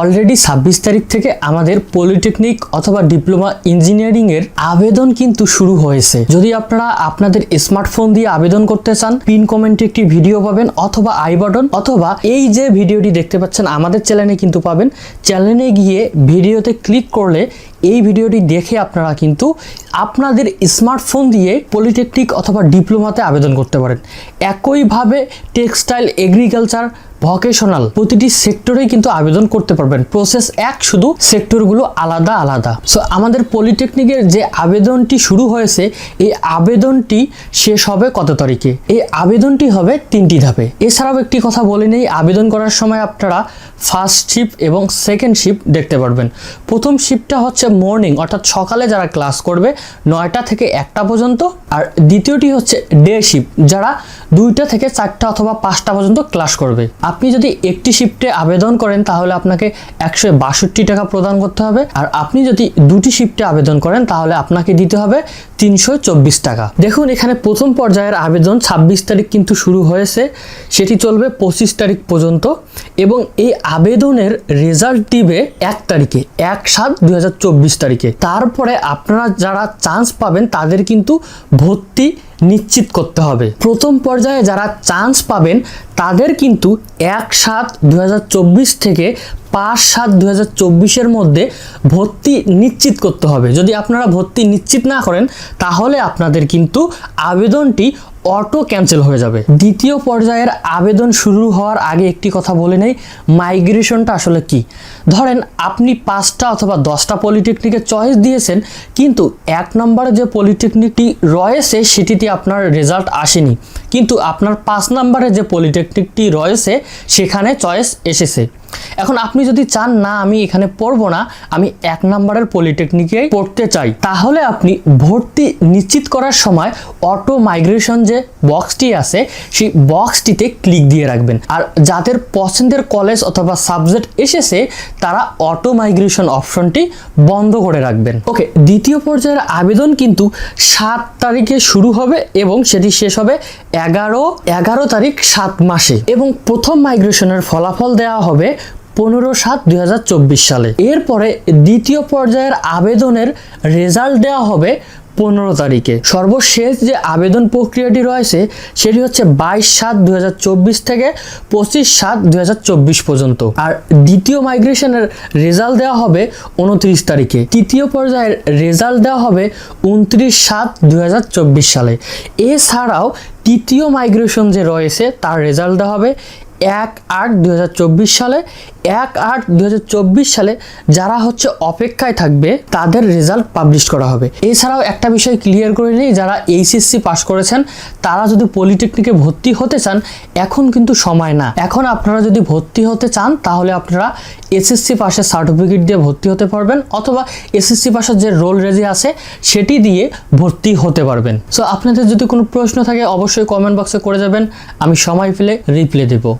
Already ছাব্বিশ তারিখ থেকে আমাদের পলিটেকনিক অথবা ডিপ্লোমা ইঞ্জিনিয়ারিং এর আবেদন কিন্তু শুরু হয়েছে। যদি আপনারা আপনাদের স্মার্টফোন দিয়ে আবেদন করতে চান, পিন কমেন্টে একটি ভিডিও পাবেন অথবা আই বাটন অথবা এই যে ভিডিওটি দেখতে পাচ্ছেন, আমাদের চ্যানেলে কিন্তু পাবেন। চ্যানেলে গিয়ে ভিডিওতে ক্লিক করলে এই ভিডিওটি দেখে আপনারা কিন্তু আপনাদের স্মার্টফোন দিয়ে পলিটেকনিক অথবা ডিপ্লোমাতে আবেদন করতে পারেন। একইভাবে টেক্সটাইল, এগ্রিকালচার ভকেশনাল প্রতিটি সেক্টরেই কিন্তু আবেদন করতে পারবেন। প্রসেস এক শুধু সেক্টরগুলো আলাদা আলাদা। সো আমাদের পলিটেকনিকের যে আবেদনটি শুরু হয়েছে, এই আবেদনটি শেষ হবে কত তারিখে? এই আবেদনটি হবে তিনটি ধাপে। এছাড়াও একটি কথা বলে নেই, আবেদন করার সময় আপনারা ফার্স্ট শিফট এবং সেকেন্ড শিফট দেখতে পারবেন। প্রথম শিফটটা হচ্ছে মর্নিং অর্থাৎ সকালে যারা ক্লাস করবে, নয়টা থেকে একটা পর্যন্ত, আর দ্বিতীয়টি হচ্ছে ডে শিফট যারা দুইটা থেকে চারটা অথবা পাঁচটা পর্যন্ত ক্লাস করবে। আপনি যদি একটি শিফটে আবেদন করেন, তাহলে আপনাকে একশো বাষট্টি টাকা প্রদান করতে হবে। আর আপনি যদি দুটি শিফটে আবেদন করেন, তাহলে আপনাকে দিতে হবে তিনশো চব্বিশ টাকা। দেখুন, এখানে প্রথম পর্যায়ের আবেদন ছাব্বিশ তারিখ কিন্তু শুরু হয়েছে। সেটি চলবে পঁচিশ তারিখ পর্যন্ত। এবং এই আবেদনের রেজাল্ট দিবে এক তারিখে, এক সাত দুই তারিখে। তারপরে আপনারা যারা চান্স পাবেন, তাদের কিন্তু ভর্তি নিশ্চিত করতে হবে। প্রথম পর্যায়ে যারা চান্স পাবেন তাদের কিন্তু এক সাত দু থেকে পাঁচ সাত দু হাজার চব্বিশের মধ্যে ভর্তি নিশ্চিত করতে হবে। যদি আপনারা ভর্তি নিশ্চিত না করেন, তাহলে আপনাদের কিন্তু আবেদনটি অটো ক্যান্সেল হয়ে যাবে। দ্বিতীয় পর্যায়ের আবেদন শুরু হওয়ার আগে একটি কথা বলে নেই, মাইগ্রেশনটা আসলে কি? ধরেন আপনি পাঁচটা অথবা দশটা পলিটেকনিকের চয়েস দিয়েছেন, কিন্তু এক নম্বরে যে পলিটেকনিকটি রয়েছে, সেটিতে আপনার রেজাল্ট আসেনি। কিন্তু আপনার পাঁচ নম্বরে যে পলিটেকনিকটি রয়েছে, সেখানে চয়েস এসেছে। এখন আপনি যদি চান, না, আমি এখানে পড়ব না, আমি এক নম্বরের পলিটেকনিকে পড়তে চাই, তাহলে আপনি ভর্তি নিশ্চিত করার সময় অটো মাইগ্রেশন যে বক্সটি আছে, সেই বক্সটিতে ক্লিক দিয়ে রাখবেন। আর যাদের পছন্দের কলেজ অথবা সাবজেক্ট এসেছে, তারা অটো মাইগ্রেশন অপশনটি বন্ধ করে রাখবেন। ওকে, দ্বিতীয় পর্যায়ের আবেদন কিন্তু সাত তারিখে শুরু হবে এবং সেটি শেষ হবে এগারো এগারো তারিখ সাত মাসে এবং প্রথম মাইগ্রেশনের ফলাফল দেওয়া হবে পনেরো সাত দুই সালে। এরপরে দ্বিতীয় পর্যায়ের আবেদনের রেজাল্ট দেওয়া হবে পনেরো তারিখে। সর্বশেষ যে আবেদন প্রক্রিয়াটি রয়েছে, সেটি হচ্ছে বাইশ সাত দুই থেকে পঁচিশ সাত দুই পর্যন্ত। আর দ্বিতীয় মাইগ্রেশনের রেজাল্ট দেওয়া হবে উনত্রিশ তারিখে। তৃতীয় পর্যায়ের রেজাল্ট দেওয়া হবে উনত্রিশ সাত দুই সালে। এছাড়াও তৃতীয় মাইগ্রেশন যে রয়েছে, তার রেজাল্ট দেওয়া হবে এক আট দুই সালে, এক আট দুই সালে যারা হচ্ছে অপেক্ষায় থাকবে, তাদের রেজাল্ট পাবলিশ করা হবে। এছাড়াও একটা বিষয় ক্লিয়ার করে নিই, যারা এইচএসসি পাশ করেছেন, তারা যদি পলিটেকনিকে ভর্তি হতে চান, এখন কিন্তু সময় না। এখন আপনারা যদি ভর্তি হতে চান, তাহলে আপনারা এসএসসি পাশের সার্টিফিকেট দিয়ে ভর্তি হতে পারবেন, অথবা এসএসসি পাশের যে রোল রেজি আছে, সেটি দিয়ে ভর্তি হতে পারবেন। সো আপনাদের যদি কোনো প্রশ্ন থাকে, অবশ্যই কমেন্ট বক্সে করে যাবেন। আমি সময় পেলে রিপ্লাই দেবো।